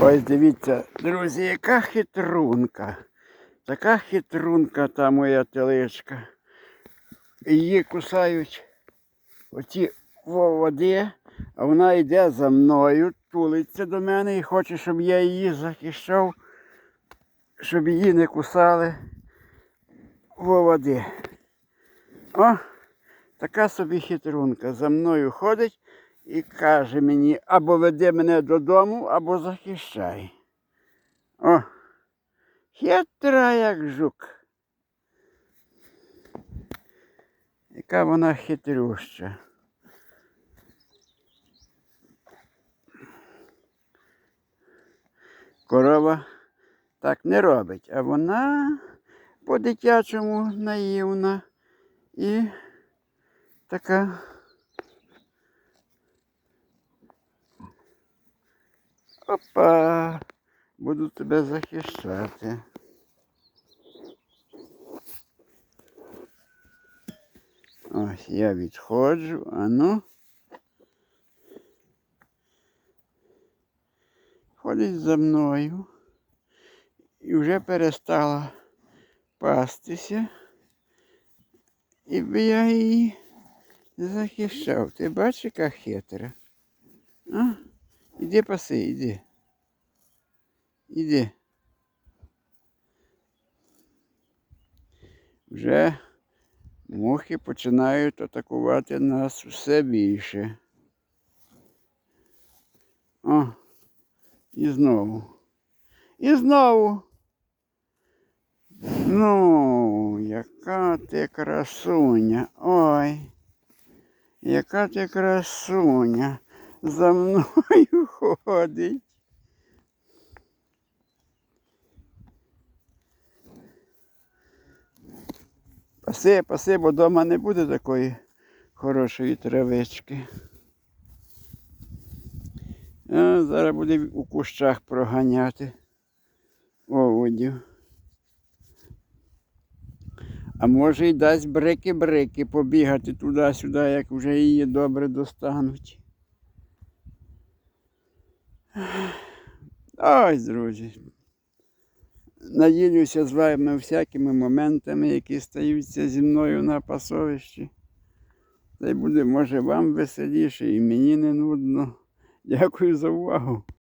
Ось дивіться, друзі, яка хитрунка. Така хитрунка та моя теличка. Її кусають оті води, а вона йде за мною, тулиться до мене і хоче, щоб я її захищав, щоб її не кусали води. О, така собі хитрунка. За мною ходить і каже мені, або веди мене додому, або захищай. О, хитра, як жук. Яка вона хитрюща. Корова так не робить, а вона по-дитячому наївна і така. Опа, буду тебе захищати. Ось я відходжу, а ну. Ходить за мною і вже перестала пастися. І би я її захищав. Ти бачиш, яка хитра? А? Іди паси, іди. Іди. Вже мухи починають атакувати нас все більше. О, і знову. І знову. Ну, яка ти красуня. Ой. Яка ти красуня. За мною ходить. Паси, паси, бо вдома не буде такої хорошої травички. А, зараз буде у кущах проганяти оводів. А може й дасть брики-брики побігати туди-сюди, як вже її добре достануть. Ось, друзі. Наділюся з вами всякими моментами, які стаються зі мною на пасовищі. Та й буде, може, вам веселіше і мені не нудно. Дякую за увагу.